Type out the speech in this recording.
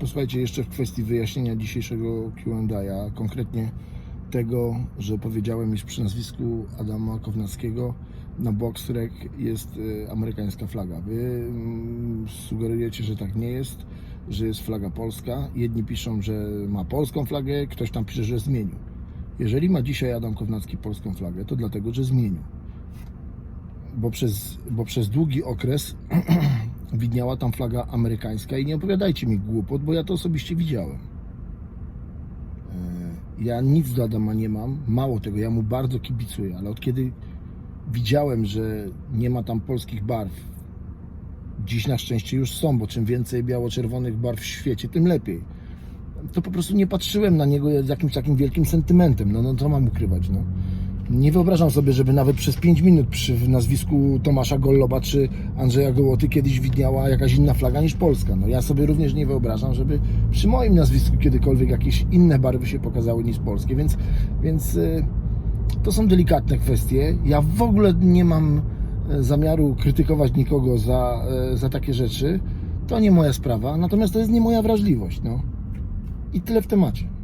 posłuchajcie jeszcze w kwestii wyjaśnienia dzisiejszego Q&A, konkretnie tego, że powiedziałem, iż przy nazwisku Adama Kownackiego na Boxrec jest y, amerykańska flaga. Wy mm, sugerujecie, że tak nie jest, że jest flaga polska. Jedni piszą, że ma polską flagę, ktoś tam pisze, że zmienił. Jeżeli ma dzisiaj Adam Kownacki polską flagę, to dlatego, że zmienił. Bo przez, bo przez długi okres widniała tam flaga amerykańska i nie opowiadajcie mi głupot, bo ja to osobiście widziałem. E, Ja nic do Adama nie mam, mało tego, ja mu bardzo kibicuję, ale od kiedy widziałem, że nie ma tam polskich barw, dziś na szczęście już są, bo czym więcej biało-czerwonych barw w świecie, tym lepiej. To po prostu nie patrzyłem na niego z jakimś takim wielkim sentymentem. No, no to mam ukrywać, no. Nie wyobrażam sobie, żeby nawet przez 5 minut przy nazwisku Tomasza Golloba czy Andrzeja Gołoty kiedyś widniała jakaś inna flaga niż Polska. No ja sobie również nie wyobrażam, żeby przy moim nazwisku kiedykolwiek jakieś inne barwy się pokazały niż polskie, więc, więc y, to są delikatne kwestie. Ja w ogóle nie mam e, zamiaru krytykować nikogo za, e, za takie rzeczy. To nie moja sprawa, natomiast to jest nie moja wrażliwość. No. I tyle w temacie.